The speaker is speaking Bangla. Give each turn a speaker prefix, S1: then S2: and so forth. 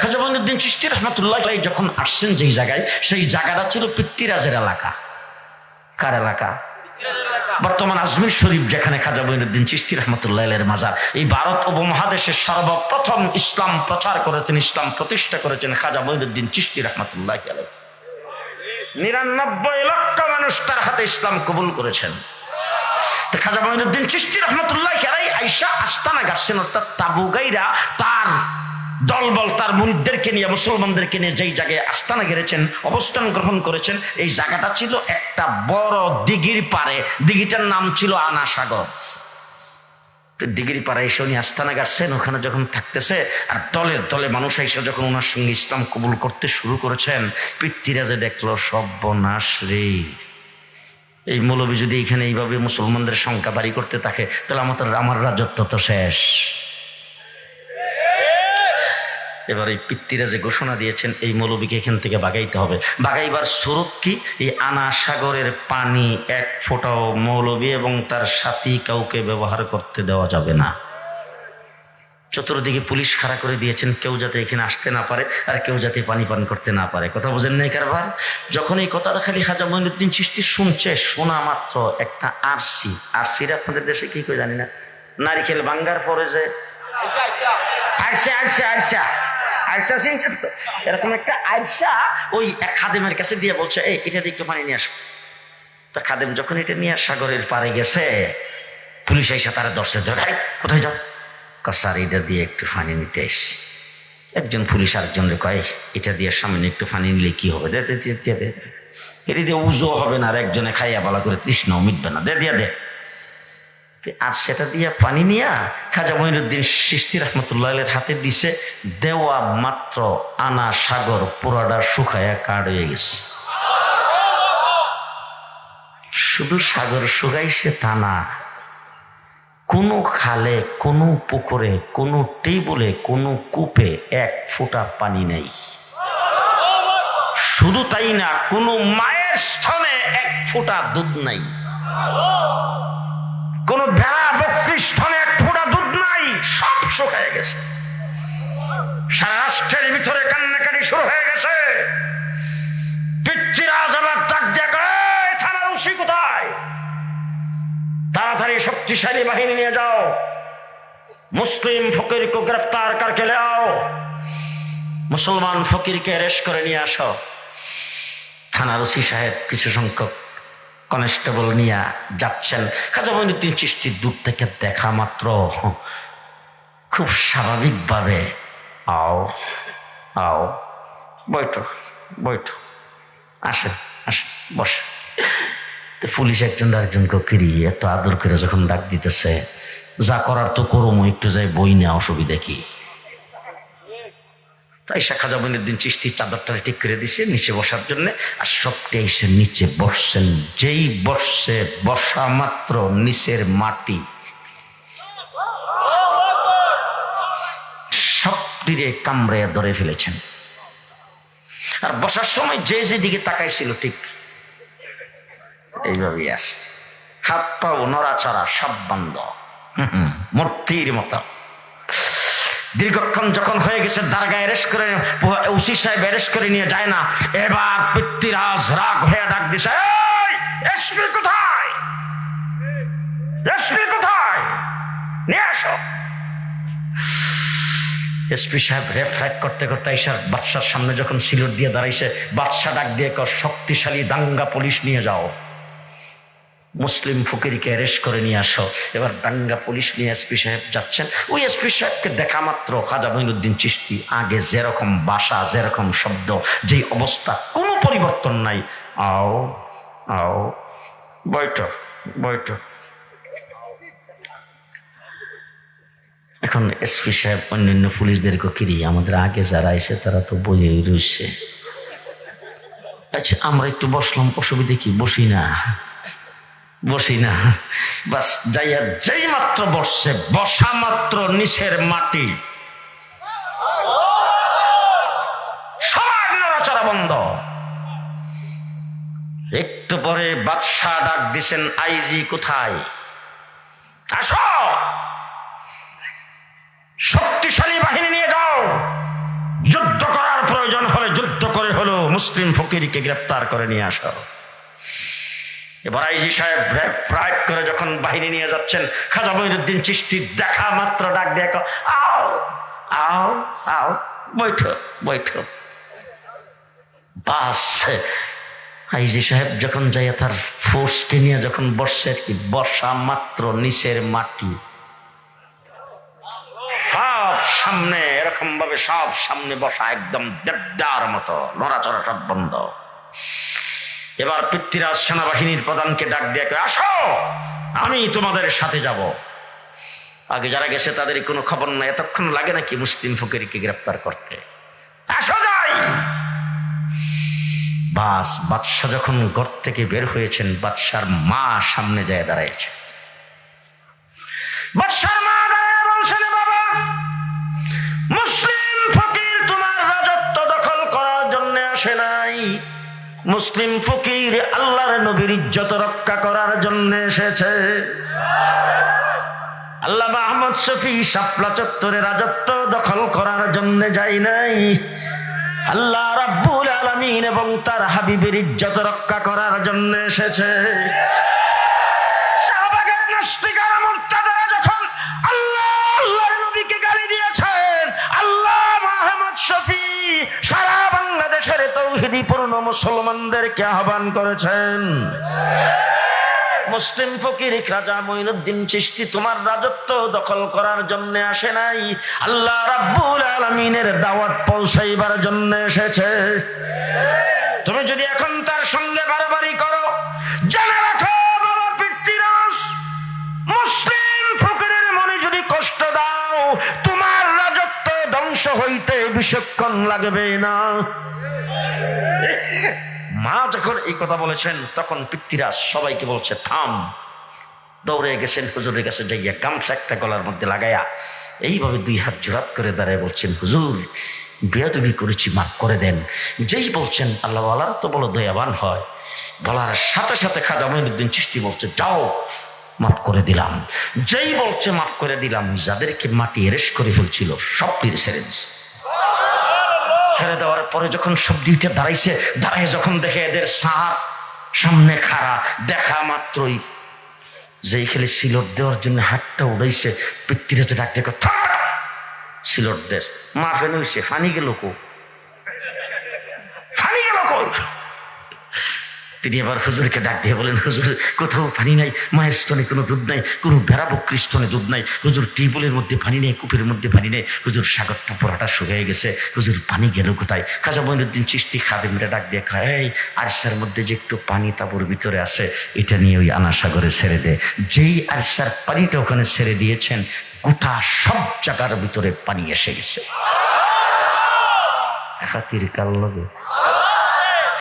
S1: খাজা মঈনুদ্দিন চিস্তি রহমতুল্লাহ যখন আসছেন যেই জায়গায়, সেই জায়গাটা ছিল পৃথ্বীরাজের এলাকা। কার এলাকা? বর্তমান আজমির শরীফ, যেখানে খাজা মঈনুদ্দিন চিস্তি রহমতুল্লাহ মাজার। এই ভারত উপমহাদেশের সর্বপ্রথম ইসলাম প্রচার করেছেন, ইসলাম প্রতিষ্ঠা করেছেন খাজা মঈনুদ্দিন চিস্তি রহমতুল্লাহ নিরানব্বই লক্ষ মানুষ তার হাতে ইসলাম কবুল করেছেন। খাজা মঈনুদ্দিন চিস্তি রহমতুল্লাহ আলাই আইসা আস্তানা গাচ্ছেন অর্থাৎ তাবুগাইরা তার দলবল তার মুরিদদেরকে নিয়ে, মুসলমানদেরকে নিয়ে যেই জায়গায় আস্তানা গেড়েছেন, অবস্থান গ্রহণ করেছেন, এই জায়গাটা ছিল একটা বড় দিঘির পারে দিঘিটার নাম ছিল আনা সাগর তো দিঘির পাড়ে এসে উনি আস্তানা গাচ্ছেন ওখানে যখন থাকতেছে, আর দলে দলে মানুষ এসে যখন ওনার সঙ্গে ইসলাম কবুল করতে শুরু করেছেন পিতৃরাজে দেখল, সর্বনাশ রে। এই মৌলবী যদি এখানে এইভাবে মুসলমানদের সংখ্যা বাড়ি করতে থাকে, তাহলে আমাদের, আমার রাজত্ব তো শেষ। এবার এই পিতৃরা যে ঘোষণা দিয়েছেন, এই মৌলবীকে এখান থেকে বাগাইতে হবে। বাগাইবার স্বরূপ কি? এই আনা সাগরের পানি এক ফোঁটাও মৌলবী এবং তার সাথী কাউকে ব্যবহার করতে দেওয়া যাবে না। চতুর্দিকে পুলিশ খাড়া করে দিয়েছেন, কেউ যাতে এখানে আসতে না পারে আর কেউ যাতে পানি পান করতে না পারে। কথা বোঝেন নাই কারবার? যখন এই কথাটা খালি হাজা মঈনুদ্দিন চিস্তি শুনছে, শোনা মাত্র একটা আরসি। আরসির আপনাদের দেশে কি করে জানি না? নারিকেল ভাঙ্গার পরে যে আরসা আরসা আরসা আরসা চিনছেন তো এরকম একটা আয়সা ওই এক খাদেমের কাছে দিয়ে বলছে, এই, এটা দিয়ে একটু পানি নিয়ে আসো। তো খাদেম যখন এটা নিয়ে সাগরের পারে গেছে, পুলিশ এসে তারা দর্শে ধরে কোথায় যাও? কসার এটা দিয়ে একটু পানি নিতে এসি একজন পুলিশ আরেকজনের কয়, এটা দিয়ে সামনে একটু পানি নিলে কি হবে? দে দে। এটা দিয়ে উজো হবে না আর একজনে খাইয়া বলা করে তৃষ্ণাও মিটবে না। দে, দিয়া, দে। আর সেটা দিয়া পানি নিয়া খাজা মঈনুদ্দিন সৃষ্টি রহমতুল্লাহের হাতে দিছে, দেওয়া মাত্র আনা সাগর পুরাটা শুকায়া কাঠ হয়ে গেছে। শুধু সাগর শুকাইছে তা না, কোনো খালে, কোনো পুকুরে, কোনো টেবলে, কোনো কূপে এক ফোঁটা পানি নেই। শুধু তাই না, কোনো মায়ের স্থলে এক ফোঁটা দুধ নাই। কোন ভেড়া বকরির স্থলে এক ফোঁটা দুধ নাই সব শুকায় গেছে। সারা রাষ্ট্রের ভিতরে কান্নাকাটি শুরু হয়ে গেছে। পিতৃরাজ আবার ডাক "এই, থানার উসি কোথায়? তাড়াতাড়ি শক্তিশালী বাহিনী নিয়ে যাও। মুসলিম ফকিরকে গ্রেফতার করকে লাও মুসলমান ফকিরকে রেস্ট করে নিয়ে আসো। থানার ওসি সাহেব কিছু সংখ্যক কনস্টেবল নিয়ে যাচ্ছেন। খাজা মঈনুদ্দিন চিষ্টির দূর থেকে দেখা মাত্র। খুব স্বাভাবিকভাবে। আও আও বৈঠো বৈঠো আসেন আসেন বসে পুলিশ একজন আরেকজনকে কিরি এত আদর করে যখন ডাক দিতেছে, যা করার তো করব একটু যাই বই নেওয়া অসুবিধা কি? তাই শাখা দিন চিষ্টির চাদরটা ঠিক করে দিছে, নিচে বসার জন্য। আর সবটি এসে নিচে বসছেন। যেই বসছে, বসা মাত্র নিচের মাটি। সবটিরে কামড়ে ধরে ফেলেছেন। আর বসার সময় যে যেদিকে তাকাইছিল ঠিক এইভাবেই আছে। হাত পাও নড়াচড়া সব বন্ধ। মূর্তির মতো। দীর্ঘক্ষণ যখন হয়ে গেছে দারগা অ্যারেস্ট করে, ওসি সাহেব অ্যারেস্ট করে নিয়ে যায় না। এবার পিতৃরাজ রাগ হয়ে ডাক দিছে এসপি কোথায়? কোথায়? নিয়ে আসো এসপি সাহেব রেফ্রাইট করতে করতে ঈশার বাদশার সামনে যখন সিলট দিয়ে দাঁড়াইছে, বাদশা ডাক দিয়ে কর শক্তিশালী দাঙ্গা পুলিশ নিয়ে যাও। মুসলিম ফকিরকে অ্যারেস্ট করে নিয়ে আসো। এবার দাঙ্গা পুলিশ নিয়ে এসপি সাহেব যাচ্ছেন। ওই এসপি সাহেবকে দেখা মাত্র খাজা মঈনুদ্দিন চিস্তি আগে যেরকম বাসা, যেরকম শব্দ, যেই অবস্থা, কোনো পরিবর্তন নাই। আও আও, বৈঠক বৈঠক। এখন এসপি সাহেব অন্যান্য পুলিশদেরকে কিরি আমাদের আগে যারা এসে তারা তো বইয়ে রয়েছে আচ্ছা আমরা একটু বসলাম, অসুবিধে কি? বসি না। বসি না। বাস যাইয়া যেই মাত্র বসছে, বসা মাত্র নিচের মাটি। সবার নড়াচড়া বন্ধ। একটু পরে বাদশাহ ডাক দিছেন, আইজি কোথায়? আসো! শক্তিশালী বাহিনী নিয়ে যাও। যুদ্ধ করার প্রয়োজন হলে যুদ্ধ করে হলো মুসলিম ফকিরকে গ্রেফতার করে নিয়ে আসো। এবার আইজি সাহেব প্রায় করে যখন বাহিনী নিয়ে যাচ্ছেন, খাজা মঈনুদ্দিন চিস্তি দেখা মাত্র ডাক দিয়ে আও আও আও, বৈঠো বৈঠো। বাস আইজি সাহেব যখন যাইয়া তার ফোর্সকে নিয়ে যখন বসছে আর কি বসা মাত্র নিচের মাটি। সব সামনে এরকম ভাবে সব সামনে বসা একদম দেবদার মতো, নড়াচড়া সব বন্ধ। এবার পৃথ্বীরাজ সেনাবাহিনীর প্রধানকে ডাক দিয়ে আসো, আমি তোমাদের সাথে যাব। আগে যারা গেছে তাদের কোনো খবর নাই, এতক্ষণ লাগে নাকি মুসলিম ফকিরকে গ্রেফতার করতে? আসো যাই। বাস, বাদশাহ যখন ঘর থেকে বের হয়েছেন, বাদশার মা সামনে যায় দাঁড়াইছে। বাদশার মা মুসলিম ফকির আল্লাহর নবীর ইজ্জত রক্ষা করার জন্য এসেছে। আল্লাহ আহমদ শফি শাপলা চত্বরে রাজত্ব দখল করার জন্য যাই নাই। আল্লাহ রাব্বুল আলামিন এবং তার হাবিবের ইজ্জত রক্ষা করার জন্য এসেছে। বাংলাদেশের তৌহিদি পূর্ণ মুসলমানদেরকে আহ্বান করেছেন, মুসলিম ফকির রাজা মঈনুদ্দিন চিশতি তোমার রাজত্ব দখল করার জন্য আসে নাই, আল্লাহ রাব্বুল আলামিনের দাওয়াত পৌঁছাইবার জন্য এসেছে। তুমি যদি এখন তার সঙ্গে বাড়াবাড়ি করো জেনে ধ্বংস হইতে বিচক্ষণ লাগবে না। মা যখন এই কথা বলেছেন, তখন পিতৃরাজ সবাইকে বলছে, থাম, দৌড়ে গেছেন, হুজুরের কাছে যাইয়া গামছা একটা গলার মধ্যে লাগাইয়া এইভাবে দুই হাত জোরাত করে দাঁড়ায় বলছেন, হুজুর, বিয়াদবি করেছি, মাফ করে দেন। যেই বলছেন আল্লাহ আল্লাহ তো বলো দয়াবান হয়। বলার সাথে সাথে খাজা মঈনুদ্দিন চিষ্টি বলছে, যাও মাফ করে দিলাম। যেই বলছে মাফ করে দিলাম, যাদেরকে মাটি এরেস করে ফেলছিল, সব তীরে ছেড়ে দিছে। ছেড়ে দেওয়ার পরে যখন সব দুইটা দাঁড়াইছে, দাঁড়ায় যখন দেখে এদের সার সামনে খাড়া, দেখা মাত্রই যেই খেলে সিলট দেওয়ার জন্য হাতটা উড়াইছে পিতৃরাজে ডাক দেখো সিলট দেশ। মা ফেন হইছে ফানি গেল কো ফানি গেল কো তিনি আবার হুজুরকে ডাক দিয়ে বলেন, হুজুর, কোথাও পানি নাই, মায়ের স্তনে কোনো দুধ নাই, কোনো বেড়াবক্রির স্তনে দুধ নাই। হুজুর, টিউবওয়েলের মধ্যে পানি নেই, কূপের মধ্যে পানি নেই। হুজুর, সাগরটা পরাটা শুকিয়ে গেছে। হুজুর, পানি গেল কোথায়? খাজা মঈনুদ্দিন চিস্তি খাদেমটা ডাক দিয়ে খায় "এই আরসার মধ্যে যে একটু পানি তাবুর ভিতরে আছে, এটা নিয়ে ওই আনা সাগরে ছেড়ে দেয় যেই আরসার পানিটা ওখানে ছেড়ে দিয়েছেন, গোটা সব জায়গার ভিতরে পানি এসে গেছে। খাতির কাল